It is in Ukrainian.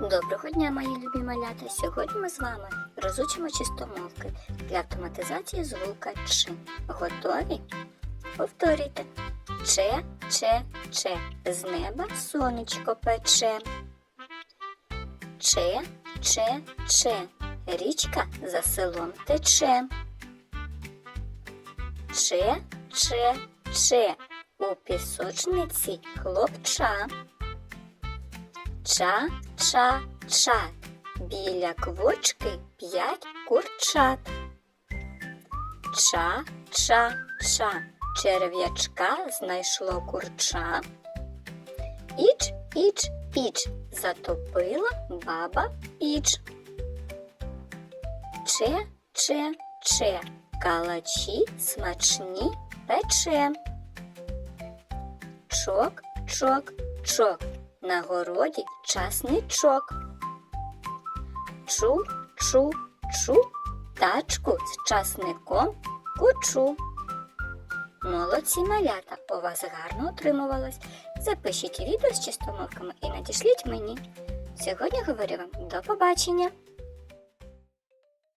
Доброго дня, мої любі малята! Сьогодні ми з вами розучимо чистомовки для автоматизації звука Ч. Готові? Повторюйте. Че, че, че. З неба сонечко пече. Че, че, че. Річка за селом тече. Че, че, че. У пісочниці хлопча. Ча, ча, ча. Біля квочки п'ять курчат. Ча, ча, ча. Черв'ячка знайшло курча. Іч, іч, іч. Затопила баба піч. Че, че, че. Калачі смачні пече. Чок, чок, чок. На городі часничок. Чу, чу, чу, тачку з часником кучу. Молодці малята, у вас гарно утримувалось. Запишіть відео з чистомовками і надішліть мені. Сьогодні говорю вам до побачення!